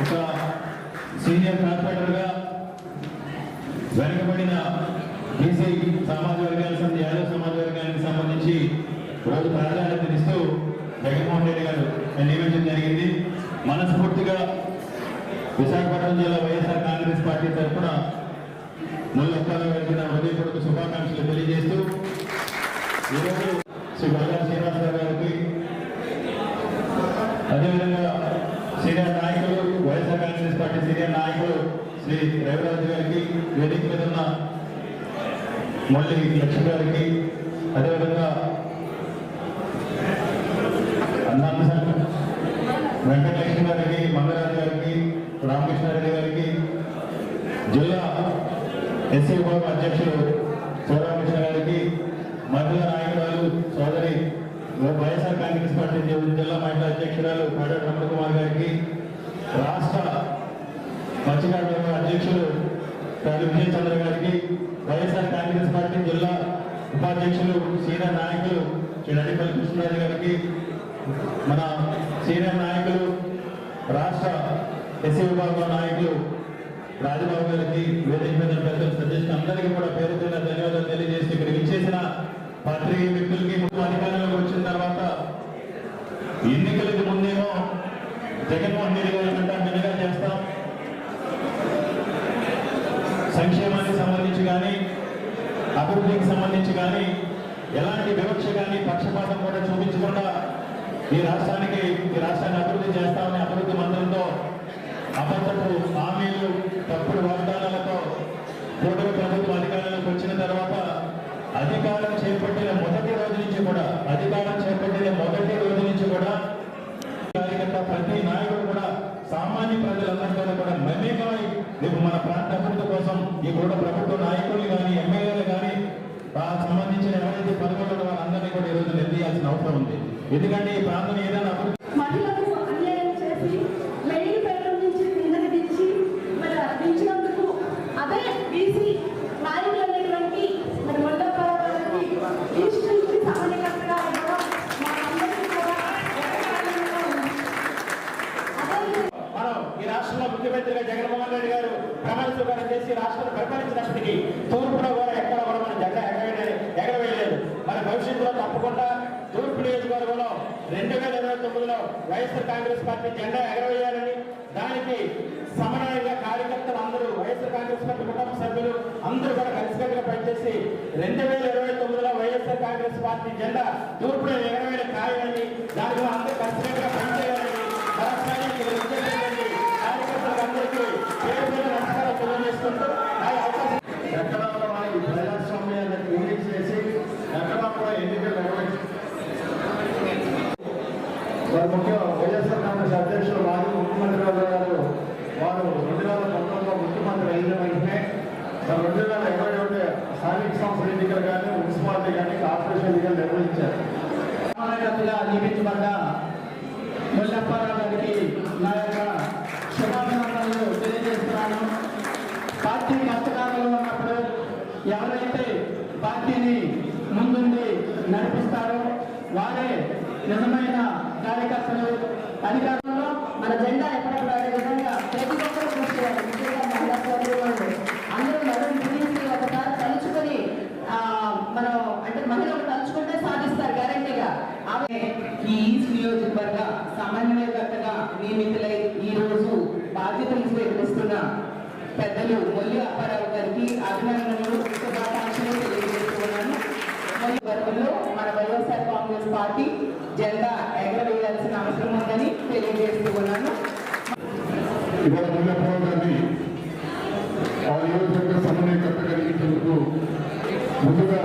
ఒక సీనియర్ కార్పొరేటర్గా వెనుకబడిన బీసీ సమాజ వర్గానికి యాదవ్ సమాజ వర్గానికి సంబంధించి రోజు ప్రాధాన్యతనిస్తూ జగన్మోహన్ రెడ్డి గారు నియమించడం జరిగింది. మనస్ఫూర్తిగా విశాఖపట్నం జిల్లా వైఎస్ఆర్ కాంగ్రెస్ పార్టీ తరఫున ముల్లొక్కలో వెళ్తున్న హృదయపూర్వక శుభాకాంక్షలు తెలియజేస్తూ ఈరోజు శ్రీ బాగా శ్రీనివాసరావు గారికి అదేవిధంగా సీనియర్ నాయకులు వైఎస్ఆర్ కాంగ్రెస్ పార్టీ సీనియర్ నాయకులు శ్రీ రవిరాజు గారికి వేదిక మీద ఉన్న మళ్ళీ లక్ష్మి గారికి అదేవిధంగా అన్నాన్న వెంకటలక్ష్మి గారికి మంగరాజు గారికి రామకృష్ణారెడ్డి గారికి జిల్లా ఎస్సీ విభాగం అధ్యక్షులు శివరామకృష్ణ గారికి మహిళా నాయకురాలు సోదరి వైఎస్ఆర్ కాంగ్రెస్ పార్టీ జిల్లా మహిళా అధ్యక్షురాలు పేడ రమణకుమార్ గారికి రాష్ట్ర మత్స్యకారుల విభాగం అధ్యక్షులు పేద విజయ చంద్ర గారికి వైఎస్ఆర్ కాంగ్రెస్ పార్టీ జిల్లా అధ్యక్షులు సీనియర్ నాయకులు శ్రీ నడిపల్లి కృష్ణరాజు గారికి మన సీనియర్ నాయకులు రాష్ట్ర ఎస్సీ విభాగం నాయకులు రాజబాబు గారికి వేదిక మీద పెద్దలు సజెషన్ అందరికీ కూడా పేరు ధన్యవాదాలు తెలియజేసి ఇక్కడ విచ్చేసిన పాత్రికేయ వ్యక్తులకి ముఖ్య అధికారంలోకి వచ్చిన తర్వాత ఎన్నికలకు ముందేమో జగన్మోహన్ రెడ్డి గారు కానీ ఎలాంటి వివక్ష కానీ పక్షపాతం కూడా చూపించకుండా ఈ రాష్ట్రానికి ఈ రాష్ట్రాన్ని అభివృద్ధి చేస్తామని అభివృద్ధి మంత్రంతో అబద్ధపు హామీలు తప్పుడు వాగ్దానాలతో కూటమి ప్రభుత్వం అధికారంలోకి వచ్చిన తర్వాత అధికారం చేపట్టిన మొదటి రోజు నుంచి కూడా అధికారం చేపట్టిన మొదటి రోజు నుంచి కూడా కార్యకర్త ప్రతి నాయకుడు కూడా సామాన్య ప్రజలందరితో కూడా మమేకమై రేపు మన ప్రాంత అభివృద్ధి కోసం ఈ కూడా ప్రభుత్వం నాయకులు కానీ ఎమ్మెల్యేలు కానీ ఆ సంబంధించిన ఎవరైతే పదవులు వాళ్ళందరినీ కూడా ఈరోజు నిర్ణయాల్సిన అవసరం ఉంది. ఎందుకంటే ఈ ప్రాంతం ఏదైనా అభివృద్ధి మహిళలకు అన్యాయం చేసి మెయిన్ పేరు నుంచి కిందకి దించి మరి దించినందుకు అదే బీసీ నాయకులు అనేటువంటి మరి మొండపాల గారికి ఈస్ట్ నుంచి సమన్వయకర్తగా ఇవ్వడం మా అందరికీ కూడా గర్వకారణంగా ఉంది. అదే మనం ఈ రాష్ట్రంలో ముఖ్యమంత్రిగా జగన్మోహన్ రెడ్డి గారు ప్రమాణ స్వీకారం చేసి రాష్ట్రాన్ని పరిపాలించినప్పటికీ తూర్పులో కూడా ఎక్కడ కూడా మనం జెండా ఎగరవేయలేదు ఎగరవేయలేదు మన భవిష్యత్తులో తప్పకుండా తూర్పు రెండు వేల ఇరవై తొమ్మిదిలో వైఎస్ఆర్ కాంగ్రెస్ పార్టీ జెండా ఎగరవేయాలని దానికి సమన్వయంగా కార్యకర్తలు అందరూ వైఎస్ఆర్ కాంగ్రెస్ పార్టీ కుటుంబ సభ్యులు అందరూ కూడా కలిసికట్టుగా పనిచేసి రెండు వేల ఇరవై తొమ్మిదిలో వైఎస్ఆర్ కాంగ్రెస్ పార్టీ జెండా తూర్పులో ఎగరవేయడం ఖాయమని దానిలో అందరూ కలిసికట్టుగా పనిచేయాలని మరొకసారి ఇక్కడ విచ్చేసినటువంటి కార్యకర్తలందరికీ పేరు పేరు నమస్కారం తెలియజేసుకుంటూ నా ఈ అవకాశం ఎక్కడ కూడా మనకి ప్రజాస్వామ్యాన్ని ఊహించి చేసి ఎక్కడ కూడా ఎన్నికలు నిర్వహించి మరి ముఖ్య వైఎస్ఆర్ కాంగ్రెస్ అధ్యక్షులు మాజీ ముఖ్యమంత్రి గారు వారు రెండు వేల పంతొమ్మిదిలో ముఖ్యమంత్రి అయిన వెంటనే మరి రెండు వేల ఇరవై ఒకటి స్థానిక సంస్థల ఎన్నికలు కానీ మున్సిపాలిటీ కానీ కార్పొరేషన్ ఎన్నికలు నిర్వహించారు. నియమించబడ్డ ముల్లప్పారావు గారికి నా యొక్క శుభాభినందనలు తెలియజేస్తున్నాను. పార్టీ కష్టకాలంలో ఉన్నప్పుడు ఎవరైతే పార్టీని ముందుండి నడిపిస్తారో వారే నిజమైన కార్యకర్తలు అధికారంలో. మన జెండా ఎక్కడెక్కడ అదే విధంగా ప్రతి ఒక్కరు కృషి చేయాలి ముఖ్యంగా మహిళా సోదరులు అందరూ నడుము బిగించి ఒకసారి తలుచుకొని ఆ, మనం అంటే మహిళలు తలుచుకుంటే సాధిస్తారు గ్యారంటీగా ఆమె ఈ ఈస్ట్ నియోజకవర్గ సమన్వయకర్తగా నియమితులై ఈ రోజు బాధ్యతలు స్వీకరిస్తున్న పెద్దలు మొల్లి అప్పారావు గారికి అభినందనలు శుభాకాంక్షలు తెలియజేస్తున్నాను. మొల్లి వర్గంలో మన వైఎస్ఆర్ కాంగ్రెస్ పార్టీ జెండా ఎగరవేయాల్సిన అవసరం ఉందని తెలియజేస్తున్నాను ఇవాళ ముల్లప్పరావు గారిని ఆ నియోజకవర్గ సమన్వయకర్తగా నియమించేందుకు ముందుగా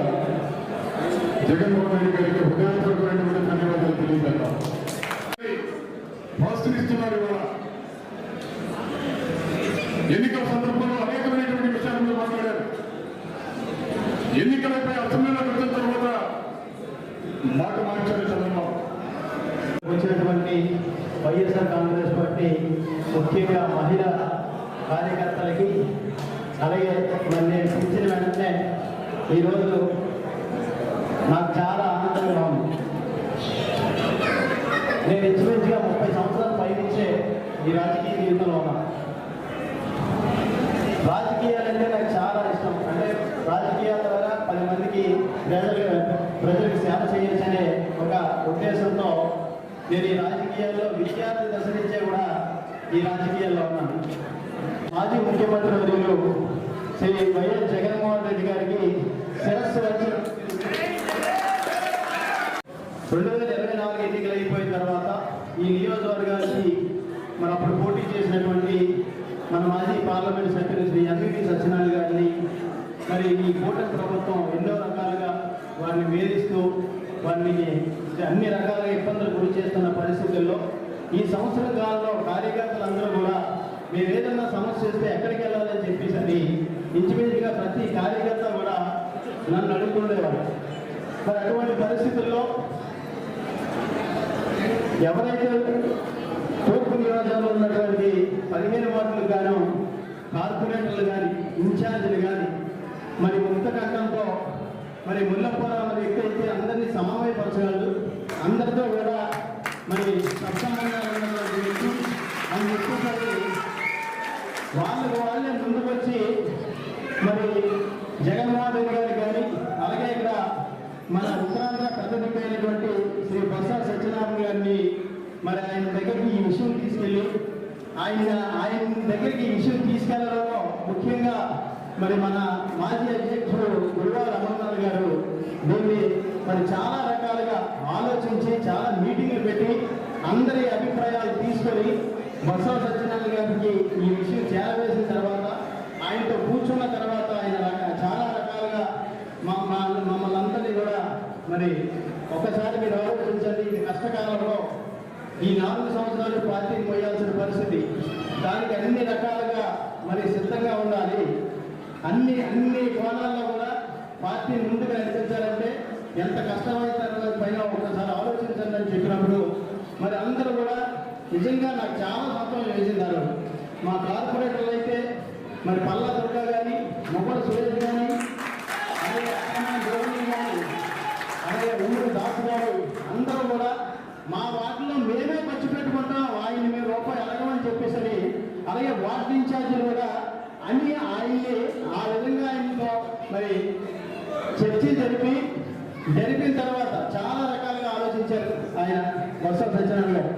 జగన్మోహన్ రెడ్డి గారికి హృదయపూర్వకమైనటువంటి ధన్యవాదాలు తెలియజేద్దాం ప్రోత్సహిస్తున్నారు ఇవాళ. ఎన్నికల సందర్భంలో అనేకమైనటువంటి విషయాలు మీద మాట్లాడారు. ఎన్నికలపై అసెంబ్లీలోకి వచ్చిన తర్వాత మాట మార్చారు సందర్భం. వచ్చినటువంటి వైఎస్ఆర్ కాంగ్రెస్ పార్టీ ముఖ్యంగా మహిళా కార్యకర్తలకి అలాగే మరి నేను పిలిచిన వెంటనే ఈరోజు నాకు చాలా ఆనందంగా ఉంది నేను ఇంచుమించుగా ముప్పై సంవత్సరాల పైనుంచే ఈ రాజకీయ జీవితంలో రాజకీయాలు రాజకీయాలంటే నాకు చాలా ఇష్టం. అంటే రాజకీయాల ద్వారా పది మందికి ప్రజలు ప్రజలకు సేవ చేయొచ్చనే ఒక ఉద్దేశంతో నేను ఈ రాజకీయాల్లో విద్యార్థి దర్శనించే కూడా ఈ రాజకీయాల్లో ఉన్నాను. మాజీ ముఖ్యమంత్రి వర్యులు శ్రీ వైఎస్ జగన్మోహన్ రెడ్డి గారికి శిరస్సు వచ్చి రెండు వేల ఇరవై నాలుగు ఎన్నికలు అయిపోయిన తర్వాత ఈ నియోజకవర్గానికి మరి అప్పుడు పోటీ చేసినటువంటి మన మాజీ పార్లమెంట్ సభ్యులు శ్రీ ఎంవిపి సత్యనారాయణ గారిని మరి ఈ కూటమి ప్రభుత్వం ఎన్నో రకాలుగా వారిని వేధిస్తూ వారిని అన్ని రకాలుగా ఇబ్బందులు గురి చేస్తున్న పరిస్థితుల్లో ఈ సంవత్సర కాలంలో కార్యకర్తలందరూ కూడా మేము ఏదన్నా సమస్య వస్తే ఎక్కడికి వెళ్ళాలని చెప్పేసి అని ఇంచుమించుగా ప్రతి కార్యకర్త కూడా నన్ను అడుగుతుండేవాడు మరి అటువంటి పరిస్థితుల్లో ఎవరైతే నియోజకవర్గంలో ఉన్నటువంటి పదిహేను వార్డులు గాను కార్పొరేటర్లు కానీ ఇన్ఛార్జీలు కానీ మరి ముక్త కట్టంతో మరి ముల్లపురం వ్యక్తి అయితే అందరినీ సమావేశపరచగలరు అందరితో కూడా మరి సత్సంబంగా ఉన్నటువంటి వ్యక్తి అని చెప్పేసరికి వాళ్ళకు వాళ్ళే ముందుకు వచ్చి మరి జగన్మోహన్ రెడ్డి గారు కానీ అలాగే ఇక్కడ మన ఉత్తరాంధ్ర పెద్ద దిక్కైనటువంటి శ్రీ బొత్స సత్యనారాయణ గారిని మరి ఆయన దగ్గరికి ఈ విషయం తీసుకెళ్ళి. ఆయన ఆయన దగ్గరికి ఈ విషయం తీసుకెళ్ళడంలో ముఖ్యంగా మరి మన మాజీ అధ్యక్షుడు గురువారు అమర్నాథ్ గారు దీన్ని మరి చాలా రకాలుగా ఆలోచించి చాలా మీటింగ్లు పెట్టి అందరి అభిప్రాయాలు తీసుకొని బొత్స సత్యనారాయణ గారికి ఈ విషయం చేరవేసిన తర్వాత ఆయనతో కూర్చున్న తర్వాత ఆయన రక- చాలా రకాలుగా మా మమ్మల్ని అందరినీ కూడా మరి ఒకసారి మీరు ఆలోచించండి ఇది కష్టకాలంలో ఈ నాలుగు సంవత్సరాలు పార్టీని పోయాల్సిన పరిస్థితి. దానికి అన్ని రకాలుగా మరి సిద్ధంగా ఉండాలి. అన్ని అన్ని కోణాల్లో కూడా పార్టీని ముందుగా నడిపించాలంటే ఎంత కష్టమైతే పైన ఒకసారి ఆలోచించండి అని చెప్పినప్పుడు మరి అందరూ కూడా నిజంగా నాకు చాలా సంతోషం వేసిందారు. మా కార్పొరేటర్లు అయితే మరి పల్లా దుర్గా కానీ మొగ్గల సురేష్ కానీ అలాగే అక్కమ్మ జోని కానీ అలాగే ఊరు దాసు గారు అందరూ కూడా మా వార్డులో మేమే ఖర్చు పెట్టుకుంటాం ఆయన మేము రూపాయి అడగమని చెప్పేసరి అలాగే వార్డు ఇన్ఛార్జీలు కూడా అన్ని ఆయన్ని ఆ విధంగా ఆయనతో మరి చర్చ జరిపి జరిపిన తర్వాత చాలా రకాలుగా ఆలోచించారు ఆయన బొత్స సత్యనారాయణ గారు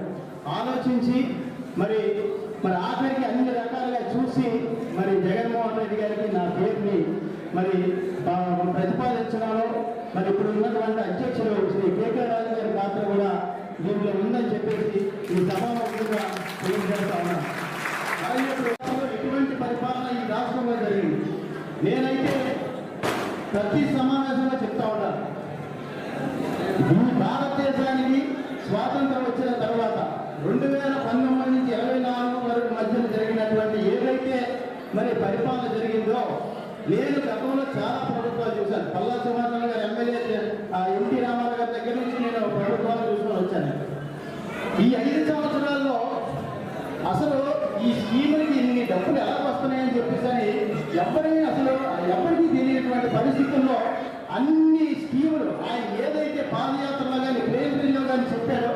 ఆలోచించి మరి మరి ఆఖరికి అన్ని రకాలుగా చూసి మరి జగన్మోహన్ రెడ్డి గారికి నా పేరుని మరి ప్రతిపాదించడంలో మరి ఇప్పుడు ఉన్నటువంటి అధ్యక్షులు శ్రీ కేకే రాజు గారి పాత్ర కూడా దీంట్లో ఉందని చెప్పేసి ఈ సభాముఖంగా తెలియజేస్తా ఉన్నా. ఎటువంటి పరిపాలన ఈ రాష్ట్రంలో జరిగింది? నేనైతే ప్రతి సమావేశంలో చెప్తా ఉన్నా. ఈ భారతదేశానికి స్వాతంత్రం వచ్చిన తర్వాత రెండు వేల పంతొమ్మిది నుంచి ఇరవై నాలుగు వరకు మధ్యన జరిగినటువంటి ఏదైతే మరి పరిపాలన జరిగిందో నేను గతంలో చాలా ప్రభుత్వాలు చూశాను. పల్లా సుమారావు గారు ఎమ్మెల్యే ఆ ఎన్టీ రామారావు గారి దగ్గర నుంచి నేను ప్రభుత్వాలు చూసుకొని వచ్చాను. ఈ ఐదు సంవత్సరాల్లో అసలు ఈ స్కీములకి ఇన్ని డబ్బులు ఎలా వస్తున్నాయని చెప్పేసి అని ఎవరిని అసలు ఎవరికి తెలియనటువంటి పరిస్థితుల్లో అన్ని స్కీములు ఆయన ఏదైతే పాదయాత్రలో కానీ ప్రేమిలో కానీ చెప్పారో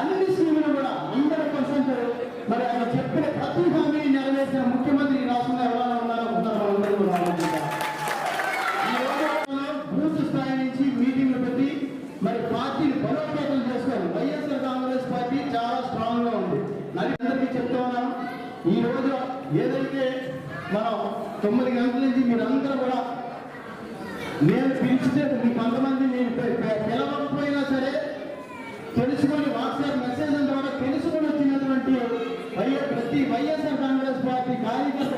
అన్ని స్కీములు కూడా అందరూ కొంచెంటారు మరి ఆయన చెప్పిన ప్రతి హామీని నెరవేర్చిన ముఖ్యమంత్రి రాష్ట్రంలో ఎవరైనా ఉన్నారో ఉన్నారు వాళ్ళందరూ కూడా ఆలోచించాలి. ఈ రోజు బూత్ స్థాయి నుంచి మీటింగ్లు పెట్టి మరి పార్టీని బలోపేతం చేసుకోవాలి వైఎస్ఆర్ కాంగ్రెస్ పార్టీ చాలా స్ట్రాంగ్గా ఉంది మరి అందరికీ చెప్తా ఉన్నాను ఈ రోజు ఏదైతే మనం తొమ్మిది గంటల నుంచి మీరందరూ కూడా నేను పిలిచితే మీ కొంతమంది నేను పిలవకపోయినా సరే తెలుసుకొని వాట్సాప్ మెసేజ్ ద్వారా తెలుసుకొని వచ్చినటువంటి వైఎస్ ప్రతి వైఎస్ఆర్ కాంగ్రెస్ పార్టీ కార్యకర్త